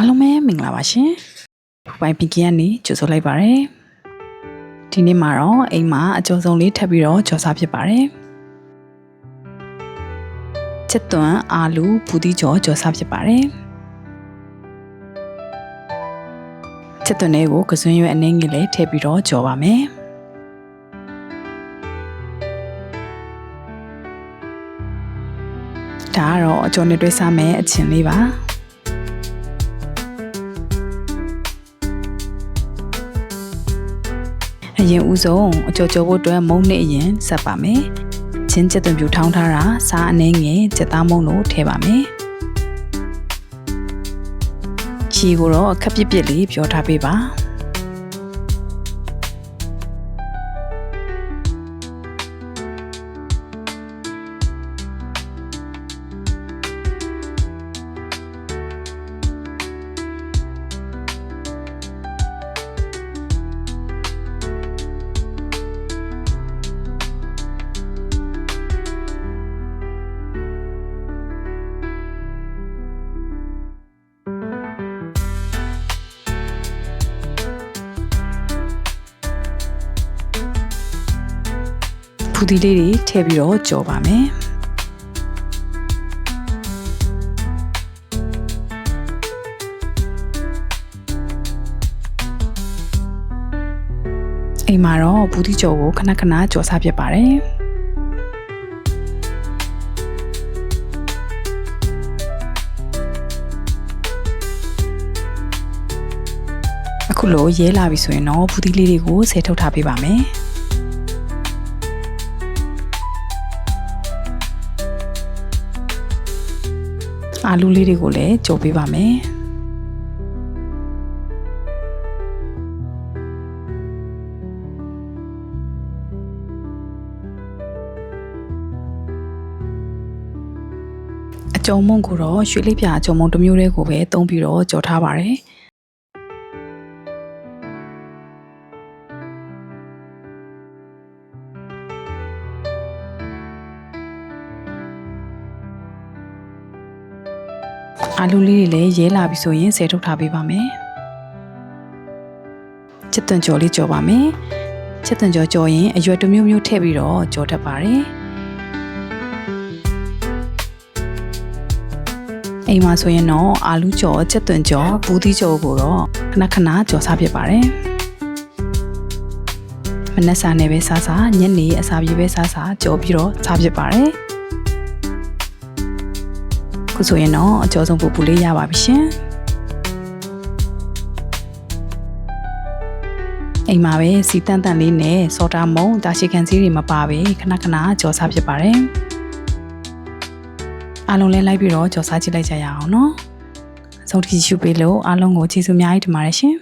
အားလုံးပဲမင်္ဂလာပါရှင်။ပိုင်ပင်ကင်းကနေကြိုဆိုလိုက်ပါရစေ။ဒီနေ့မှာတော့အိမ်မှာအကျော်ဆုံးလေးထပ်ပြီးတော့ကြော်စားဖြစ်ပါတယ်။ချက်သွန်အာလူဘူးတီကြော်ကြော်စားဖြစ်ပါတယ်။ချက်သွန်လေးကိုကစွန်းရွက်အနှင်းငယ်လေးထည့်ပြီးတော့ကြော်ပါမယ်။ဒါကတော့အကျော်နဲ့တွဲစားမယ်အချင်းလေးပါ အရင်ဦးဆုံးအကျော်ကျော်ဖို့အတွက်မုံနဲ့အရင်ဆက်ပါမယ်ချင်းချက်သွန်ပြူထောင်းထားတာစားအနှဲငယ်ချက်သားမုံတို့ထည့်ပါမယ်ချီကိုတော့အခက်ပြစ်ပြစ်လေးပြောထားပေးပါ ဖူဒီလေးတွေထည့်ပြီးတော့ကြော်ပါမယ်အိမ်မှာတော့ဘူးတီကြော်ကိုခဏခဏကြော်စားဖြစ်ပါတယ်အခုလိုရဲလာပြီဆိုရင်တော့ဘူးတီလေးတွေကိုဆယ်ထုတ်ထားပေးပါမယ် အာလူလေးတွေကိုလည်းကြော်ပေးပါမယ်အကြုံမုံကိုတော့ရွှေလေးပြအကြုံမုံတစ်မျိုးတည်းကိုပဲသုံးပြီးတော့ကြော်ထားပါတယ် အာလူလေးတွေလည်းရဲလာပြီဆိုရင်ဆယ်ထုတ်ထားပေးပါမယ်ချစ်သွန်ကြော်လေးကြော်ပါမယ်ချစ်သွန်ကြော်ကြော်ရင်အရွက်တစ်မျိုးမျိုးထည့်ပြီးတော့ကြော်တတ်ပါတယ်အိမ်မှာဆိုရင်တော့အာလူကြော်ချက်သွန်ကြော်ဘူးသီးကြော်ကိုတော့ခဏခဏကြော်စားဖြစ်ပါတယ်မနက်စာနဲ့ပဲစားစားညနေအစာပြေပဲစားစားကြော်ပြီးတော့စားဖြစ်ပါတယ် ခုဆိုရင်တော့အကျော်ဆုံးပူပူလေးရပါပြီရှင်အိမ်မှာပဲစီတန်တန်လေးနဲ့စောတာမုံတာရှိခံစည်းတွေမပါပဲခဏခဏကြော်စားဖြစ်ပါတယ်အားလုံးလဲလိုက်ပြီးတော့ကြော်စားကြည့်လိုက်ကြရအောင်နော်ဆုံးထိရှုပေးလို့အားလုံးကိုကျေးဇူးအများကြီးတင်ပါတယ်ရှင်